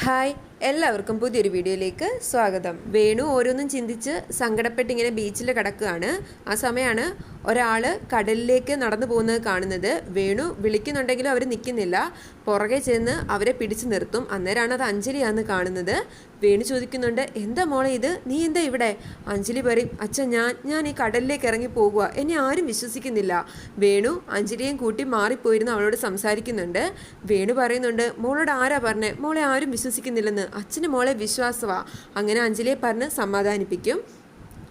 Hi എല്ലാവർക്കും പുതിയൊരു വീഡിയോയിലേക്ക് സ്വാഗതം. വേണു ഓരോന്നും ചിന്തിച്ച് സങ്കടപ്പെട്ട് ഇങ്ങനെ ബീച്ചിൽ കിടക്കുകയാണ്. ആ സമയമാണ് ഒരാൾ കടലിലേക്ക് നടന്നു പോകുന്നത് കാണുന്നത്. വേണു വിളിക്കുന്നുണ്ടെങ്കിലും അവർ നിൽക്കുന്നില്ല. പുറകെ ചെന്ന് അവരെ പിടിച്ചു നിർത്തും. അന്നേരമാണ് അത് അഞ്ജലിയാന്ന് കാണുന്നത്. വേണു ചോദിക്കുന്നുണ്ട് എന്താ മോളെ ഇത്? നീ എന്താ ഇവിടെ? അഞ്ജലി പറയും അച്ഛൻ ഞാൻ ഞാൻ ഈ കടലിലേക്ക് ഇറങ്ങി പോകുക എന്നെ ആരും വിശ്വസിക്കുന്നില്ല. വേണു അഞ്ജലിയും കൂട്ടി മാറിപ്പോയിരുന്ന് അവളോട് സംസാരിക്കുന്നുണ്ട്. വേണു പറയുന്നുണ്ട് മോളോട് ആരാ പറഞ്ഞേ? മോളെ ആരും വിശ്വസിക്കുന്നില്ലെന്ന്. അച്ഛന് മോളെ വിശ്വാസമാണ് അങ്ങനെ അഞ്ജലിയെ പറഞ്ഞ് സമാധാനിപ്പിക്കും.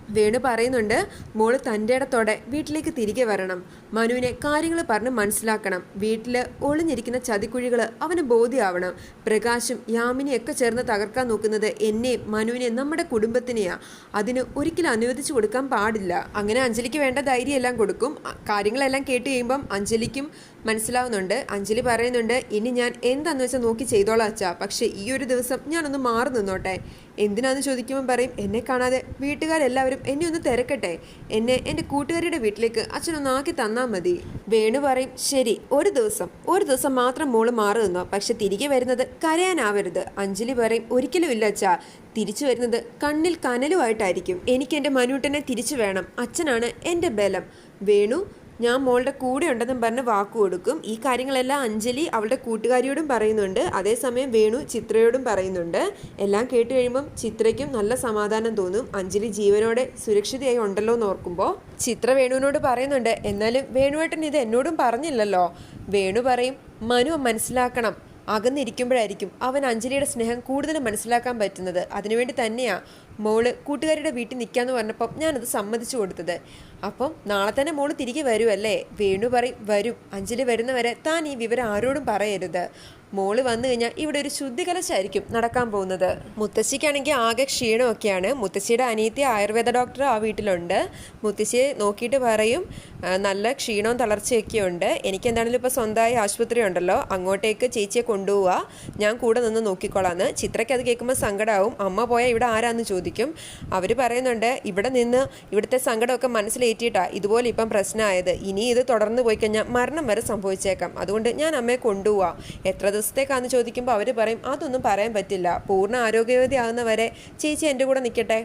വേണു പറയുന്നുണ്ട് മോൾ തന്റെ ഇടത്തോടെ വീട്ടിലേക്ക് തിരികെ വരണം. മനുവിനെ കാര്യങ്ങൾ പറഞ്ഞ് മനസ്സിലാക്കണം. വീട്ടിൽ ഒളിഞ്ഞിരിക്കുന്ന ചതിക്കുഴികൾ അവന് ബോധ്യമാവണം പ്രകാശും യാമിനിയൊക്കെ ചേർന്ന് തകർക്കാൻ നോക്കുന്നത് എന്നെ മനുവിനെ നമ്മുടെ കുടുംബത്തിനെയാ. അതിന് ഒരിക്കലും അനുവദിച്ചു കൊടുക്കാൻ പാടില്ല. അങ്ങനെ അഞ്ജലിക്ക് വേണ്ട ധൈര്യം എല്ലാം കൊടുക്കും. കാര്യങ്ങളെല്ലാം കേട്ട് കഴിയുമ്പം അഞ്ജലിക്കും മനസ്സിലാവുന്നുണ്ട്. അഞ്ജലി പറയുന്നുണ്ട് ഇനി ഞാൻ എന്താന്ന് വെച്ചാൽ നോക്കി ചെയ്തോളാം അച്ഛാ. പക്ഷേ ഈ ഒരു ദിവസം ഞാനൊന്ന് മാറി നിന്നോട്ടെ. എന്തിനാന്ന് ചോദിക്കുമ്പോൾ പറയും എന്നെ കാണാതെ വീട്ടുകാരെല്ലാവരും എന്നെ ഒന്ന് തിരക്കട്ടെ. എന്നെ എന്റെ കൂട്ടുകാരിയുടെ വീട്ടിലേക്ക് അച്ഛനൊന്ന് ആക്കി തന്നാൽ മതി. വേണു പറയും ശരി ഒരു ദിവസം. ഒരു ദിവസം മാത്രം മോൾ മാറി നിന്നോ. പക്ഷെ തിരികെ വരുന്നത് കരയാനാവരുത്. അഞ്ജലി പറയും ഒരിക്കലും ഇല്ല അച്ഛാ. തിരിച്ചു വരുന്നത് കണ്ണിൽ കനലുമായിട്ടായിരിക്കും. എനിക്ക് എന്റെ മനുട്ടനെ തിരിച്ചു വേണം. അച്ഛനാണ് എന്റെ ബലം. വേണു ഞാൻ മോളുടെ കൂടെ ഉണ്ടെന്നും പറഞ്ഞ് വാക്കു കൊടുക്കും. ഈ കാര്യങ്ങളെല്ലാം അഞ്ജലി അവളുടെ കൂട്ടുകാരിയോടും പറയുന്നുണ്ട്. അതേസമയം വേണു ചിത്രയോടും പറയുന്നുണ്ട്. എല്ലാം കേട്ട് കഴിയുമ്പം ചിത്രയ്ക്കും നല്ല സമാധാനം തോന്നും. അഞ്ജലി ജീവനോടെ സുരക്ഷിതയായി ഉണ്ടല്ലോ എന്ന് ഓർക്കുമ്പോൾ ചിത്ര വേണുവിനോട് പറയുന്നുണ്ട്. എന്നാലും വേണുവേട്ടൻ ഇത് എന്നോടും പറഞ്ഞില്ലല്ലോ. വേണു പറയും മനു മനസ്സിലാക്കണം. അകന്നിരിക്കുമ്പോഴായിരിക്കും അവൻ അഞ്ജലിയുടെ സ്നേഹം കൂടുതൽ മനസ്സിലാക്കാൻ പറ്റുന്നത്. അതിനുവേണ്ടി തന്നെയാ മോൾ കൂട്ടുകാരിയുടെ വീട്ടിൽ നിൽക്കാന്ന് പറഞ്ഞപ്പം ഞാനത് സമ്മതിച്ചു കൊടുത്തത്. അപ്പം നാളെ തന്നെ മോൾ തിരികെ വരുമല്ലേ വേണു പറയും വരും. അഞ്ജലി വരുന്നവരെ താൻ ഈ വിവരം ആരോടും പറയരുത്. മോൾ വന്നു കഴിഞ്ഞാൽ ഇവിടെ ഒരു ശുദ്ധികലശായിരിക്കും നടക്കാൻ പോകുന്നത്. മുത്തശ്ശിക്കാണെങ്കിൽ ആകെ ക്ഷീണമൊക്കെയാണ്. മുത്തശ്ശിയുടെ അനിയത്തി ആയുർവേദ ഡോക്ടർ ആ വീട്ടിലുണ്ട്. മുത്തശ്ശിയെ നോക്കിയിട്ട് പറയും "ആ, നല്ല ക്ഷീണവും തളർച്ചയൊക്കെ ഉണ്ട്. എനിക്ക് എന്താണെങ്കിലും ഇപ്പോൾ സ്വന്തമായി ആശുപത്രി ഉണ്ടല്ലോ. അങ്ങോട്ടേക്ക് ചേച്ചിയെ കൊണ്ടുപോവുക ഞാൻ കൂടെ നിന്ന് നോക്കിക്കോളാന്ന്. ചിത്രയ്ക്ക് അത് കേൾക്കുമ്പോൾ സങ്കടമാവും അമ്മ പോയാൽ ഇവിടെ ആരാന്ന് ചോദിക്കും. അവർ പറയുന്നുണ്ട് ഇവിടെ നിന്ന് ഇവിടുത്തെ സങ്കടമൊക്കെ മനസ്സിലേറ്റിയിട്ടാണ് ഇതുപോലെ ഇപ്പം പ്രശ്നമായത്. ഇനി ഇത് തുടർന്ന് പോയി കഴിഞ്ഞാൽ മരണം വരെ സംഭവിച്ചേക്കാം. അതുകൊണ്ട് ഞാൻ അമ്മയെ കൊണ്ടുപോവാം. എത്ര ദിവസത്തേക്കാന്ന് ചോദിക്കുമ്പോൾ അവർ പറയും അതൊന്നും പറയാൻ പറ്റില്ല. പൂർണ ആരോഗ്യവതി ആകുന്നവരെ ചേച്ചി എന്റെ കൂടെ നിൽക്കട്ടെ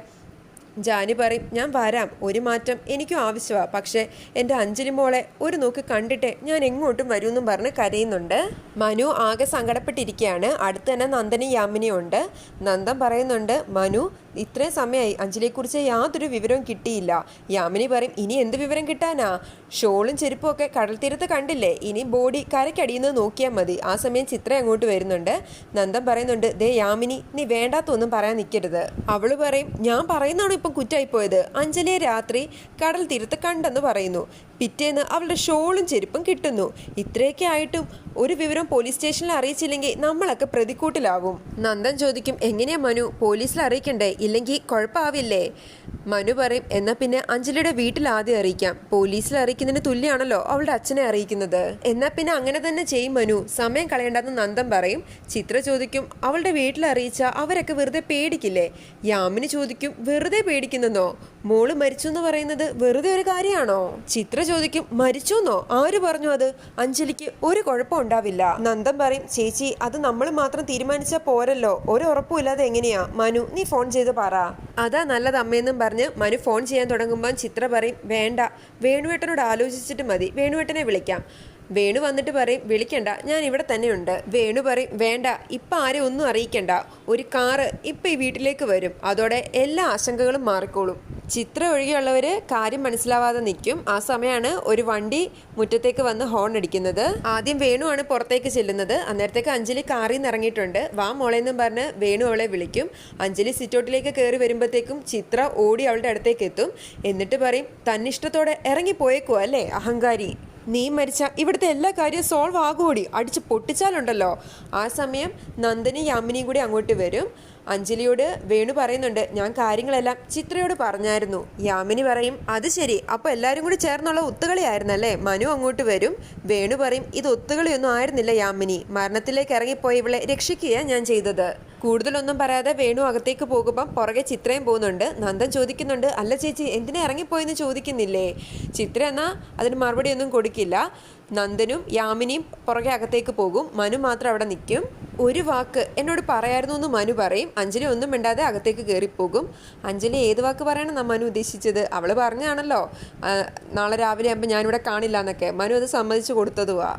ജാനി പറയും ഞാൻ വരാം. ഒരു മാറ്റം എനിക്കും ആവശ്യമാണ് പക്ഷേ എന്റെ അഞ്ജലി മോളെ ഒരു നോക്ക് കണ്ടിട്ടേ ഞാൻ എങ്ങോട്ടും വരുമെന്നും പറഞ്ഞ് കരയുന്നുണ്ട്. മനു ആകെ സങ്കടപ്പെട്ടിരിക്കുകയാണ് അടുത്ത് തന്നെ നന്ദനും യാമിനിയും ഉണ്ട് നന്ദൻ പറയുന്നുണ്ട് മനു ഇത്രയും സമയമായി അഞ്ജലിയെക്കുറിച്ച് യാതൊരു വിവരവും കിട്ടിയില്ല. യാമിനി പറയും ഇനി എന്ത് വിവരം കിട്ടാനാ? ഷോളും ചെരുപ്പും ഒക്കെ കടൽ തീരത്ത് കണ്ടില്ലേ? ഇനി ബോഡി കരയ്ക്കടിയുന്നത് നോക്കിയാൽ മതി. ആ സമയം ചിത്ര അങ്ങോട്ട് വരുന്നുണ്ട്. നന്ദൻ പറയുന്നുണ്ട് ദേ യാമിനി നീ വേണ്ടാത്തൊന്നും പറയാൻ നിൽക്കരുത് അവൾ പറയും ഞാൻ പറയുന്നതാണോ ഇപ്പം കുറ്റായിപ്പോയത്. അഞ്ജലിയെ രാത്രി കടൽ തീരത്ത് കണ്ടെന്ന് പറയുന്നു. പിറ്റേന്ന് അവളുടെ ഷോളും ചെരുപ്പും കിട്ടുന്നു. ഇത്രയൊക്കെ ആയിട്ടും ഒരു വിവരം പോലീസ് സ്റ്റേഷനിൽ അറിയിച്ചില്ലെങ്കിൽ നമ്മളൊക്കെ പ്രതിക്കൂട്ടിലാവും. നന്ദൻ ചോദിക്കും എങ്ങനെയാ മനു? പോലീസിൽ അറിയിക്കണ്ടേ? ഇല്ലെങ്കിൽ കുഴപ്പമാവില്ലേ? മനു പറയും എന്നാൽ പിന്നെ അഞ്ജലിയുടെ വീട്ടിൽ ആദ്യം അറിയിക്കാം. പോലീസിൽ അറിയിക്കുന്നതിന് തുല്യമാണല്ലോ അവളുടെ അച്ഛനെ അറിയിക്കുന്നത്. എന്നാൽ പിന്നെ അങ്ങനെ തന്നെ ചെയ്യും മനു. സമയം കളയേണ്ടെന്ന് നന്ദൻ പറയും. ചിത്ര ചോദിക്കും അവളുടെ വീട്ടിൽ അറിയിച്ചാൽ അവരൊക്കെ വെറുതെ പേടിക്കില്ലേ? യാമിനി ചോദിക്കും വെറുതെ പേടിക്കുന്നെന്നോ മോൾ മരിച്ചു എന്ന് പറയുന്നത് വെറുതെ ഒരു കാര്യമാണോ? ചിത്ര ചോദിക്കും മരിച്ചോന്നോ? ആര് പറഞ്ഞു അത്? അഞ്ജലിക്ക് ഒരു കുഴപ്പം ഉണ്ടാവില്ല. നന്ദൻ പറയും ചേച്ചി അത് നമ്മൾ മാത്രം തീരുമാനിച്ചാൽ പോരല്ലോ. ഒരു ഉറപ്പുമില്ലാതെ എങ്ങനെയാ? മനു നീ ഫോൺ ചെയ്ത് പറ. അതാ നല്ലത് അമ്മയെന്നും പറഞ്ഞ് മനു ഫോൺ ചെയ്യാൻ തുടങ്ങുമ്പോൾ ചിത്ര പറയും വേണ്ട. വേണുവേട്ടനോട് ആലോചിച്ചിട്ട് മതി. വേണുവേട്ടനെ വിളിക്കാം. വേണു വന്നിട്ട് പറയും വിളിക്കണ്ട. ഞാൻ ഇവിടെ തന്നെയുണ്ട്. വേണു പറയും വേണ്ട. ഇപ്പം ആരെയൊന്നും ഒന്നും അറിയിക്കണ്ട. ഒരു കാറ് ഇപ്പം ഈ വീട്ടിലേക്ക് വരും. അതോടെ എല്ലാ ആശങ്കകളും മാറിക്കോളും. ചിത്ര ഒഴികെയുള്ളവർ കാര്യം മനസ്സിലാവാതെ നിൽക്കും. ആ സമയമാണ് ഒരു വണ്ടി മുറ്റത്തേക്ക് വന്ന് ഹോൺ അടിക്കുന്നത്. ആദ്യം വേണുവാണ് പുറത്തേക്ക് ചെല്ലുന്നത്. അന്നേരത്തേക്ക് അഞ്ജലി കാറിൽ നിന്ന് ഇറങ്ങിയിട്ടുണ്ട്. വാ മോളെന്നും പറഞ്ഞ് വേണു അവളെ വിളിക്കും. അഞ്ജലി സിറ്റൗട്ടിലേക്ക് കയറി വരുമ്പോഴത്തേക്കും ചിത്ര ഓടി അവളുടെ അടുത്തേക്ക് എത്തും. എന്നിട്ട് പറയും തന്നിഷ്ടത്തോടെ ഇറങ്ങിപ്പോയേക്കോ അല്ലേ അഹങ്കാരി? നീ മരിച്ച ഇവിടുത്തെ എല്ലാ കാര്യവും സോൾവ് ആകുകൂടി അടിച്ച് പൊട്ടിച്ചാലുണ്ടല്ലോ. ആ സമയം നന്ദനി യാമിനിയും കൂടി അങ്ങോട്ട് വരും. അഞ്ജലിയോട് വേണു പറയുന്നുണ്ട് ഞാൻ കാര്യങ്ങളെല്ലാം ചിത്രയോട് പറഞ്ഞായിരുന്നു. യാമിനി പറയും അത് ശരി. അപ്പോൾ എല്ലാവരും കൂടി ചേർന്നുള്ള ഒത്തുകളിയായിരുന്നല്ലേ? മനു അങ്ങോട്ട് വരും. വേണു പറയും ഇത് ഒത്തുകളിയൊന്നും ആയിരുന്നില്ല യാമിനി. മരണത്തിലേക്ക് ഇറങ്ങിപ്പോയി ഇവളെ രക്ഷിക്കുകയാണ് ഞാൻ ചെയ്തത്. കൂടുതലൊന്നും പറയാതെ വേണു അകത്തേക്ക് പോകുമ്പം പുറകെ ചിത്രയും പോകുന്നുണ്ട്. നന്ദൻ ചോദിക്കുന്നുണ്ട് അല്ല ചേച്ചി എന്തിനാ ഇറങ്ങിപ്പോയെന്ന് ചോദിക്കുന്നില്ലേ? ചിത്ര എന്നാൽ അതിന് മറുപടി ഒന്നും കൊടുക്കില്ല. നന്ദനും യാമിനിയും പുറകെ അകത്തേക്ക് പോകും. മനു മാത്രം അവിടെ നിൽക്കും. ഒരു വാക്ക് എന്നോട് പറയായിരുന്നു എന്ന് മനു പറയും. അഞ്ജലി ഒന്നും മിണ്ടാതെ അകത്തേക്ക് കയറിപ്പോകും. അഞ്ജലി ഏത് വാക്ക് പറയണം മനു ഉദ്ദേശിച്ചത്? അവൾ പറഞ്ഞാണല്ലോ നാളെ രാവിലെ ആകുമ്പോൾ ഞാനിവിടെ കാണില്ല എന്നൊക്കെ. മനു അത് സമ്മതിച്ചു കൊടുത്തതുവാ.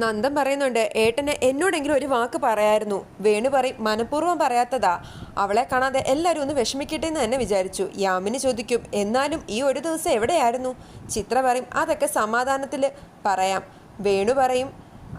നന്ദൻ പറയുന്നുണ്ട് ഏട്ടന് എന്നോടെങ്കിലും ഒരു വാക്ക് പറയായിരുന്നു. വേണു പറയും മനഃപൂർവം പറയാത്തതാ. അവളെ കാണാതെ എല്ലാവരും ഒന്ന് വിഷമിക്കട്ടെ എന്ന് തന്നെ വിചാരിച്ചു. യാമിനി ചോദിക്കും എന്നാലും ഈ ഒരു ദിവസം എവിടെയായിരുന്നു? ചിത്ര പറയും അതൊക്കെ സമാധാനത്തിൽ പറയാം. വേണു പറയും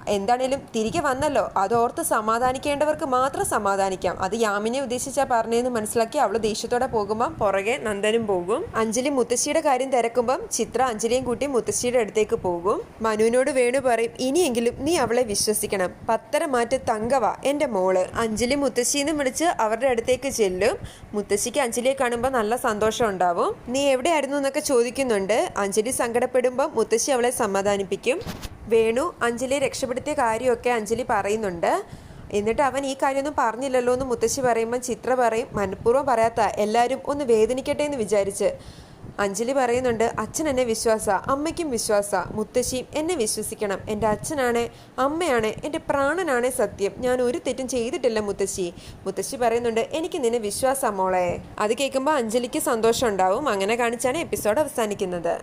എന്താണേലും തിരികെ വന്നല്ലോ. അതോർത്ത് സമാധാനിക്കേണ്ടവർക്ക് മാത്രം സമാധാനിക്കാം. അത് യാമിനെ ഉദ്ദേശിച്ചാ പറഞ്ഞതെന്ന് മനസ്സിലാക്കി അവൾ ദേഷ്യത്തോടെ പോകുമ്പോൾ പുറകെ നന്ദനും പോകും. അഞ്ജലി മുത്തശ്ശിയുടെ കാര്യം തിരക്കുമ്പം ചിത്ര അഞ്ജലിയും കൂട്ടി മുത്തശ്ശിയുടെ അടുത്തേക്ക് പോകും. മനുവിനോട് വേണു പറയും ഇനിയെങ്കിലും നീ അവളെ വിശ്വസിക്കണം. പത്തര മാറ്റ തങ്കവ എന്റെ മോൾ. അഞ്ജലി മുത്തശ്ശിന്ന് വിളിച്ച് അവരുടെ അടുത്തേക്ക് ചെല്ലും. മുത്തശ്ശിക്ക് അഞ്ജലിയെ കാണുമ്പോൾ നല്ല സന്തോഷം ഉണ്ടാവും. നീ എവിടെയായിരുന്നു? എന്നൊക്കെ ചോദിക്കുന്നുണ്ട്. അഞ്ജലി സങ്കടപ്പെടുമ്പോൾ മുത്തശ്ശി അവളെ സമാധാനിപ്പിക്കും. വേണു അഞ്ജലി രക്ഷപ്പെടുത്തിയ കാര്യമൊക്കെ അഞ്ജലി പറയുന്നുണ്ട്. എന്നിട്ട് അവൻ ഈ കാര്യമൊന്നും പറഞ്ഞില്ലല്ലോ എന്ന് മുത്തശ്ശി പറയുമ്പോൾ ചിത്ര പറയും മനഃപൂർവം പറയാത്ത എല്ലാവരും ഒന്ന് വേദനിക്കട്ടെ എന്ന് വിചാരിച്ച്. അഞ്ജലി പറയുന്നുണ്ട് അച്ഛൻ എന്നെ വിശ്വാസ അമ്മയ്ക്കും വിശ്വാസ മുത്തശ്ശിയും എന്നെ വിശ്വസിക്കണം. എന്റെ അച്ഛനാണ് അമ്മയാണ് എന്റെ പ്രാണനാണ് സത്യം. ഞാൻ ഒരു തെറ്റും ചെയ്തിട്ടില്ല മുത്തശ്ശി. മുത്തശ്ശി പറയുന്നുണ്ട് എനിക്ക് നിന്നെ വിശ്വാസ മോളെ. അത് കേൾക്കുമ്പോൾ അഞ്ജലിക്ക് സന്തോഷം ഉണ്ടാവും. അങ്ങനെ കാണിച്ചാണ് എപ്പിസോഡ് അവസാനിക്കുന്നത്.